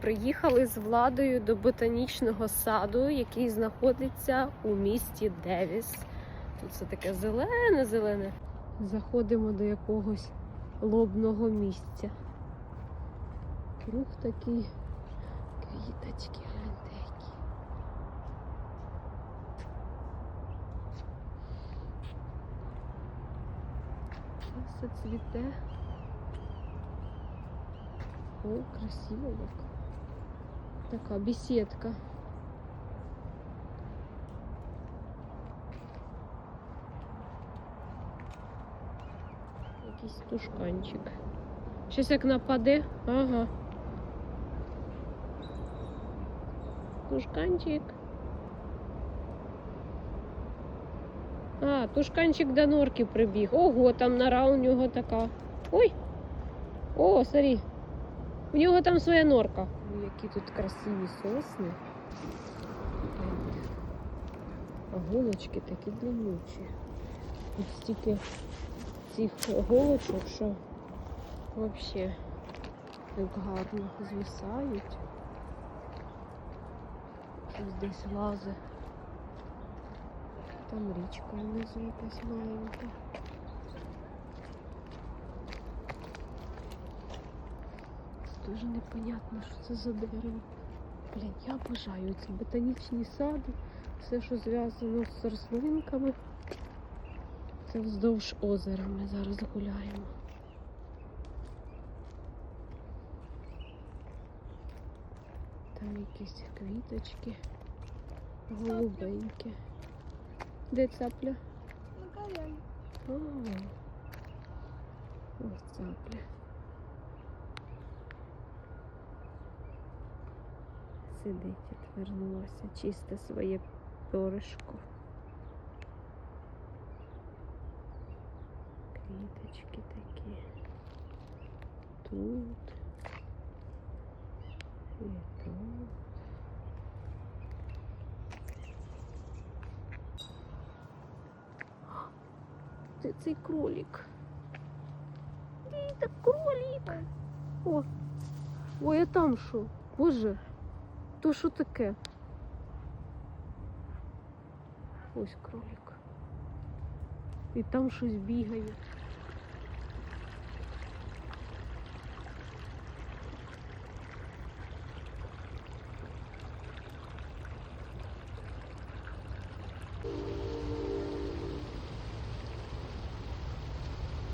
Приїхали з владою до ботанічного саду, який знаходиться у місті Девіс. Тут все таке зелене, зелене. Заходимо до якогось лобного місця. Круг такий, квіточки, гляньте які. Все цвіте. О, красиво як. Така беседка. Якийсь тушканчик. Щось як нападе. Ага. Тушканчик. А, тушканчик до норки прибіг. Ого, там нора у нього така. Ой! О, смотри. У нього там своя норка. Ой, які тут красиві сосни. А голочки такі длиннючі. Тут стільки цих голочок, що взагалі як гарно звисають. Щось десь лазе. Там річка внизу якась маленька. Дуже непонятно, що це за дерево. Блін, я бажаю ці ботанічні сади, все, що зв'язано з рослинками. Це вздовж озера ми зараз гуляємо. Там якісь квіточки голубенькі. Де цапля? О, ось цапля. Сидить, відвернулася, чисте своє перышко. Квіточки такі. Тут. І тут. Це цей кролик. Ій, так кролик. О, ой, а там що? Боже, То що таке? Ось кролик. І там щось бігає.